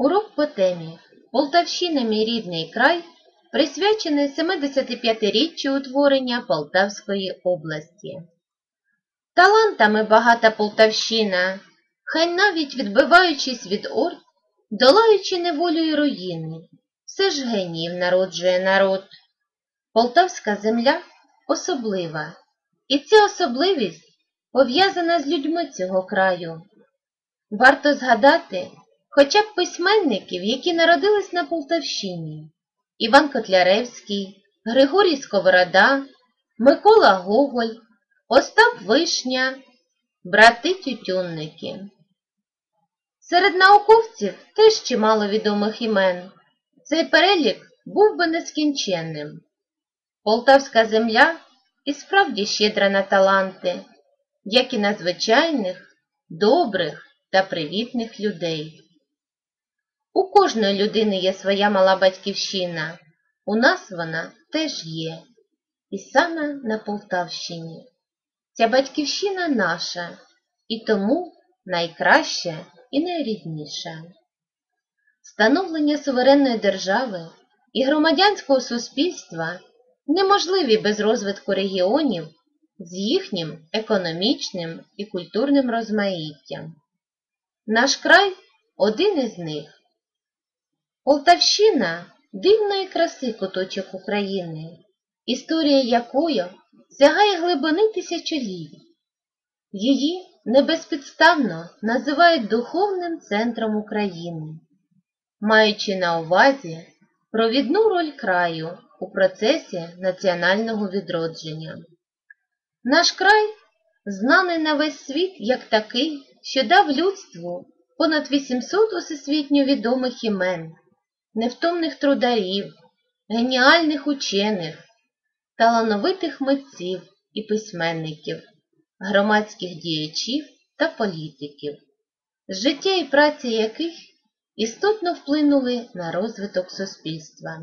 Урок по темі Полтавщина мій рідний край присвячений 75-річчю утворення Полтавської області. Талантами багата Полтавщина, хай навіть відбиваючись від орд, долаючи неволю й руїни, все ж геніїв народжує народ. Полтавська земля особлива, і ця особливість пов'язана з людьми цього краю. Варто згадати хоча б письменників, які народились на Полтавщині. Іван Котляревський, Григорій Сковорода, Микола Гоголь, Остап Вишня, брати Тютюнники. Серед науковців теж чимало відомих імен. Цей перелік був би нескінченним. Полтавська земля і справді щедра на таланти, як і на звичайних, добрих та привітних людей. У кожної людини є своя мала батьківщина, у нас вона теж є, і саме на Полтавщині. Ця батьківщина наша, і тому найкраща і найрідніша. Становлення суверенної держави і громадянського суспільства неможливі без розвитку регіонів з їхнім економічним і культурним розмаїттям. Наш край один із них. Полтавщина дивної краси куточок України, історія якої сягає глибини тисячоліть. Її небезпідставно називають духовним центром України, маючи на увазі провідну роль краю у процесі національного відродження. Наш край знаний на весь світ як такий, що дав людству понад 800 усесвітньо відомих імен, невтомних трударів, геніальних учених, талановитих митців і письменників, громадських діячів та політиків, життя і праця яких істотно вплинули на розвиток суспільства.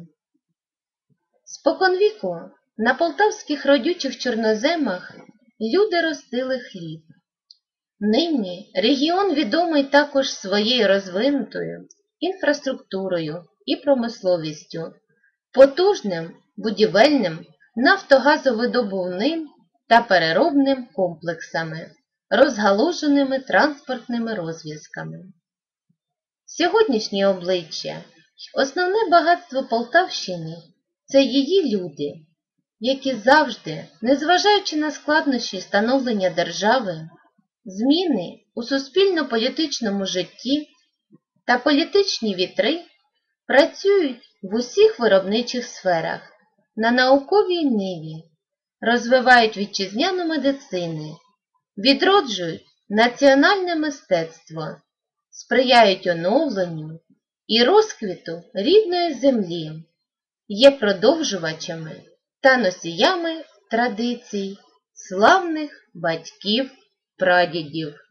Споконвіку на полтавських родючих чорноземах люди ростили хліб. Нині регіон відомий також своєю розвинутою інфраструктурою і промисловістю, потужним будівельним, нафтогазовидобувним та переробним комплексами, розгалуженими транспортними розв'язками. Сьогоднішнє обличчя, основне багатство Полтавщини це її люди, які завжди, незважаючи на складнощі становлення держави, зміни у суспільно-політичному житті та політичні вітри працюють в усіх виробничих сферах на науковій ниві, розвивають вітчизняну медицину, відроджують національне мистецтво, сприяють оновленню і розквіту рідної землі, є продовжувачами та носіями традицій славних батьків прадідів.